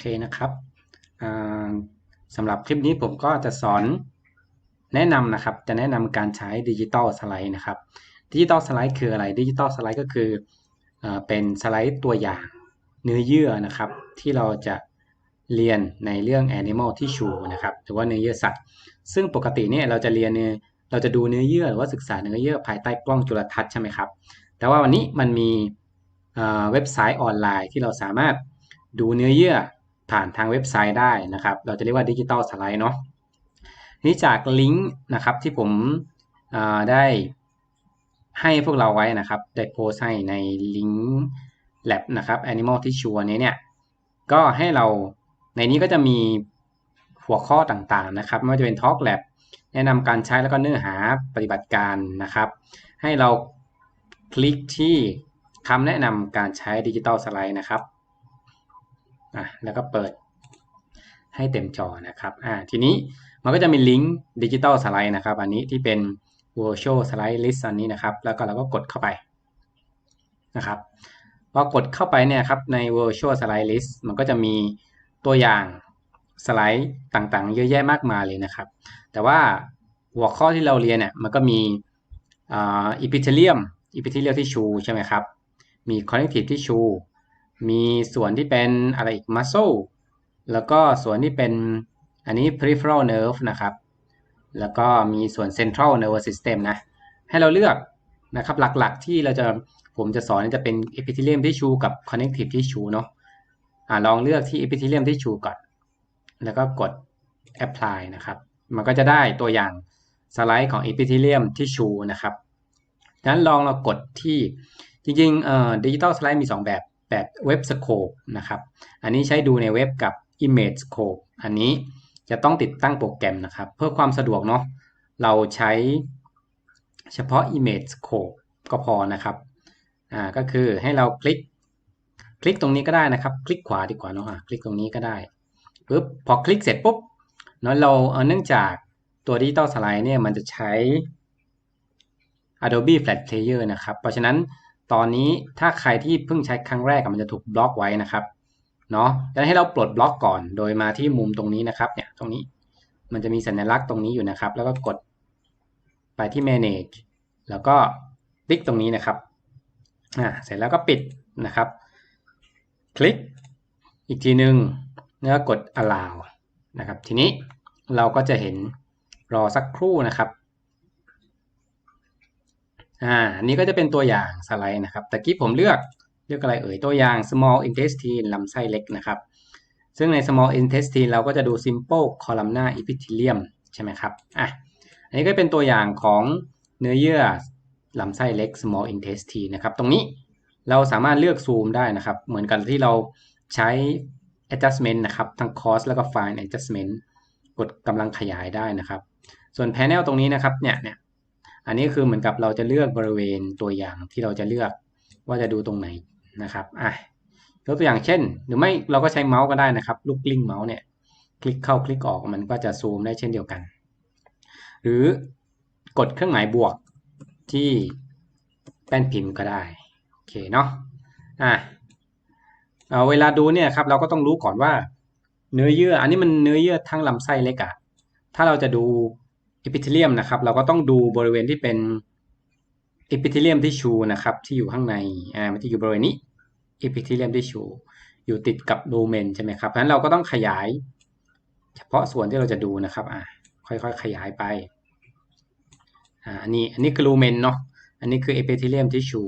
เคนะครับสำหรับคลิปนี้ผมก็จะสอนแนะนำนะครับ จะแนะนำการใช้ดิจิตอลสไลด์นะครับดิจิตอลสไลด์คืออะไรดิจิตอลสไลด์ก็คืออเป็นสไลด์ตัวอย่างเนื้อเยื่อนะครับ ที่เราจะเรียนในเรื่อง Animal Tissue นะครับหรือว่าเนื้อเยื่อสัตว์ ซึ่งปกติเนี่ยเราจะเรียนเนี่ยเราจะดูเนื้อเยื่อหรือว่าศึกษาเนื้อเยื่อภายใต้กล้องจุลทรรศน์ใช่ไหมครับ แต่ว่าวันนี้มันมีเว็บไซต์ออนไลน์ที่เราสามารถดูเนื้อเยื่อ ผ่านทางเว็บไซต์ได้นะครับ เราจะเรียกว่าดิจิตอลสไลด์เนาะนี่จากลิงก์นะครับที่ผมได้ให้พวกเราไว้นะครับ ได้โพสให้ในลิงก์ lab นะครับ animal tissue นี้เนี่ย ก็ให้เราในนี้ก็จะมีหัวข้อต่างๆนะครับ ไม่ว่าจะเป็น talk lab แนะนำการใช้แล้วก็เนื้อหาปฏิบัติการนะครับ ให้เราคลิกที่คำแนะนำการใช้ดิจิตอลสไลด์นะครับ อะแล้วก็เปิดให้เต็มจอนะครับอ่าทีนี้มันก็จะมีลิงก์ดิจิตอลสไลด์นะครับ อันนี้ที่เป็น virtual slide list อันนี้นะครับ แล้วก็เราก็กดเข้าไปนะครับพอกดเข้าไปเนี่ยครับใน virtual slide list มันก็จะมีตัวอย่างสไลด์ต่างๆ เยอะแยะมากมายเลยนะครับ แต่ว่าหัวข้อที่เราเรียนเนี่ยมันก็มีอ่า epithelium epithelial tissue ใช่ไหมครับ มี connective tissue มีส่วนที่เป็นอะไรอีก muscle แล้วก็ส่วนที่เป็นอันนี้ peripheral nerve นะครับ แล้วก็มีส่วน central nervous system นะ ให้เราเลือกนะครับหลักๆที่เราจะผมจะสอนจะเป็น epithelium tissue กับ connective tissue เนาะอ่าลองเลือกที่ epithelium tissue ก่อน แล้วก็กด apply นะครับ มันก็จะได้ตัวอย่างสไลด์ของ epithelium tissue นะครับดังนั้นลองเรากดที่จริงๆเอ่อดิจิตอลสไลด์มี 2 แบบ แบบเว็บสโคปนะครับ อันนี้ใช้ดูในเว็บกับ Image Scope อันนี้จะต้องติดตั้งโปรแกรมนะครับ เพื่อความสะดวกเนาะเราใช้เฉพาะ Image Scope ก็พอนะครับอ่าก็คือให้เราคลิก คลิกตรงนี้ก็ได้นะครับ คลิกขวาดีกว่าเนาะคลิกตรงนี้ก็ได้ปุ๊บพอคลิกเสร็จปุ๊บเนาะเราเนื่องจากตัวดิจิตอลสไลด์เนี่ยมันจะใช้ Adobe Flash Player นะครับ เพราะฉะนั้น ตอนนี้ถ้าใครที่เพิ่งใช้ครั้งแรกมันจะถูกบล็อกไว้นะครับเนาะดังนั้นให้เราปลดบล็อกก่อนโดยมาที่มุมตรงนี้นะครับเนี่ยตรงนี้มันจะมีสัญลักษณ์ตรงนี้อยู่นะครับ แล้วก็กดไปที่ manage แล้วก็คลิกตรงนี้นะครับอ่าเสร็จแล้วก็ปิดนะครับ คลิกอีกทีหนึ่งแล้วก็กด allow นะครับ ทีนี้เราก็จะเห็นรอสักครู่นะครับ อ่าอันนี้ก็จะเป็นตัวอย่างสไลด์นะครับตะกี้ผมเลือกเลือกอะไรเอ่ยตัวอย่าง small intestine ลำไส้เล็กนะครับ ซึ่งใน small intestine เราก็จะดู simple columnar epithelium ใช่ไหมครับอะอันนี้ก็เป็นตัวอย่างของเนื้อเยื่อลำไส้เล็ก small intestine นะครับ ตรงนี้เราสามารถเลือกซูมได้นะครับ เหมือนกันที่เราใช้ adjustment นะครับ ทั้ง cost แล้วก็ fine adjustment กดกำลังขยายได้นะครับ ส่วน panel ตรงนี้นะครับเนี่ยเนี่ย อันนี้คือเหมือนกับเราจะเลือกบริเวณตัวอย่างที่เราจะเลือกว่าจะดูตรงไหนนะครับอะยกตัวอย่างเช่น หรือไม่เราก็ใช้เมาส์ก็ได้นะครับ ลูกกลิ้งเมาส์เนี่ยคลิกเข้าคลิกออกมันก็จะซูมได้เช่นเดียวกัน หรือกดเครื่องหมายบวกที่แป้นพิมพ์ก็ได้โอเคเนาะอะเอาเวลาดูเนี่ยครับเราก็ต้องรู้ก่อนว่าเนื้อเยื่อ อันนี้มันเนื้อเยื่อทั้งลำไส้เล็กอะถ้าเราจะดู อิพิเทเลียมนะครับ เราก็ต้องดูบริเวณที่เป็นเอพิเทเลียมที่ชูนะครับ ที่อยู่ข้างในอ่ามันจะอยู่บริเวณนี้เอพิเทเลียมที่ชู อยู่ติดกับโดเมนใช่ไหมครับเพราะฉะนั้นเราก็ต้องขยาย เฉพาะส่วนที่เราจะดูนะครับอ่าค่อยๆขยายไปอ่าอันนี้อันนี้คือลูเมนเนาะอันนี้คือเอพิเทเลียมที่ชู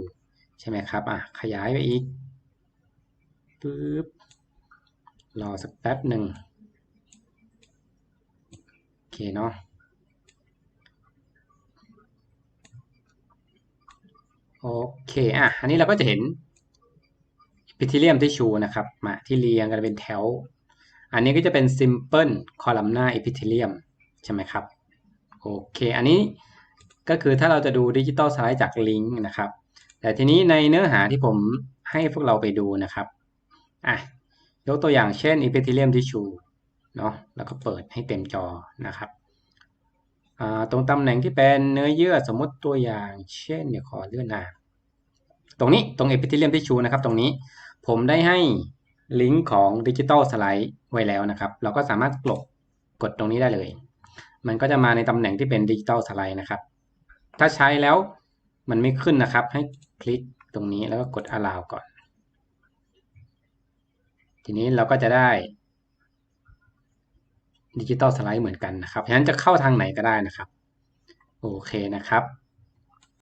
ใช่ไหมครับอ่าขยายไปอีกปึ๊บรอสักแป๊บหนึ่งโอเคเนาะ โอเคอะอันนี้เราก็จะเห็นพิทิเลียมที่ชูนะครับมาที่เรียงกันเป็นแถว อันนี้ก็จะเป็น simple columnar epithelium ใช่ไหมครับโอเค อันนี้ก็คือถ้าเราจะดูดิจิตอลสไลด์จากลิงก์นะครับ แต่ทีนี้ในเนื้อหาที่ผมให้พวกเราไปดูนะครับอะยกตัวอย่างเช่น epithelium tissue เนาะแล้วก็เปิดให้เต็มจอนะครับ ตรงตำแหน่งที่เป็นเนื้อเยื่อสมมติตัวอย่าง เช่นเนี่ยขอเลื่อนหน้าตรงนี้ตรงเอพิเทเลียมที่ชูนะครับ ตรงนี้ผมได้ให้ลิงก์ของดิจิตอลสไลด์ไว้แล้วนะครับ เราก็สามารถกดกดตรงนี้ได้เลย มันก็จะมาในตำแหน่งที่เป็นดิจิตอลสไลด์นะครับ ถ้าใช้แล้วมันไม่ขึ้นนะครับ ให้คลิกตรงนี้แล้วก็กด allow ก่อน ทีนี้เราก็จะได้ ดิจิตอลสไลด์เหมือนกันนะครับฉะนั้นจะเข้าทางไหนก็ได้นะครับ โอเคนะครับ